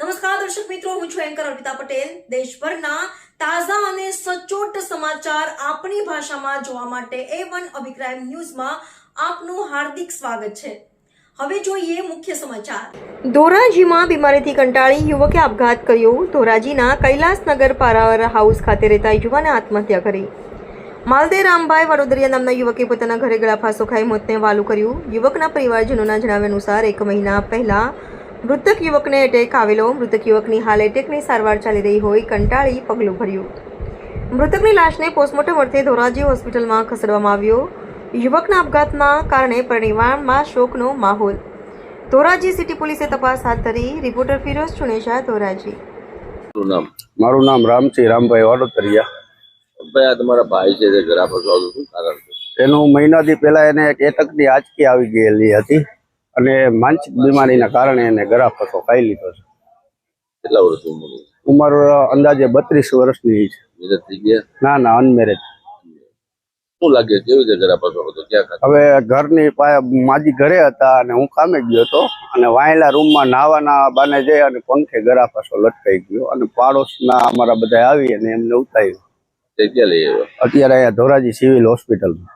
નમસ્કાર, દર્શક મિત્રો, હું છું એન્કર અર્પિતા પટેલ. દેશભરના તાજા અને સચોટ સમાચાર આપણી ભાષામાં જોવા માટે એ વન અભિપ્રાય ન્યૂઝમાં આપનું હાર્દિક સ્વાગત છે. હવે જોઈએ મુખ્ય સમાચાર. ધોરાજીમાં બીમારીથી કંટાળી યુવકે આપઘાત કર્યો. ધોરાજીના કૈલાસનગર પારાવર હાઉસ ખાતે રહેતા યુવાને આત્મહત્યા કરી. માલદે રામભાઈ વડોદરિયા નામના યુવકે પોતાના ઘરે ગળા ફાંસો ખાઈ મોતને વાલું કર્યું. યુવકના પરિવારજનોના જણાવ્યા અનુસાર, એક મહિના પહેલા મૃતક યુવકને એટેક આવેલો. મૃતક યુવકની હાલ એટેકની સારવાર ચાલી રહી હોય કંટાળી પગલું ભર્યું. મૃતકની લાશને પોસ્ટમોર્ટમ અર્થે ધોરાજી હોસ્પિટલમાં ખસેડવામાં આવ્યો. યુવકના આપઘાતના કારણે પરિવારમાં શોકનો માહોલ. ધોરાજી સિટી પોલીસે તપાસ હાથ ધરી. રિપોર્ટર ફિરોઝ ચુનેશા ધોરાજી. મારું નામ રામસિંહ રામભાઈ વાડોતરિયા. ભાઈ આ તમારા ભાઈ છે તે ઘરા પર શું કારણ છે એનું મહિનાથી પહેલા એને એક એટકની આંચકી આવી ગયેલી હતી. અને માનસિક બીમારીના કારણે એને ગળાફસો ખાઈ લીધો છે. કેટલા વર્ષ ઉંમર ઉંમર અંદાજે બત્રીસ વર્ષની છે. ના ના અનમેરેજ શું લાગે? કેવી રીતે ઘરા પર હતો ક્યાં હવે ઘરની માજી ઘરે હતા અને હું કામે ગયો હતો અને વાયેલા રૂમમાં નાવાના બાને જઈ અને પંખે ગળાફસો લટકાઈ ગયો અને પાડોશના અમારા બધા આવી અને એમને ઉતાર્યું. અત્યારે અહીંયા ધોરાજી સિવિલ હોસ્પિટલમાં.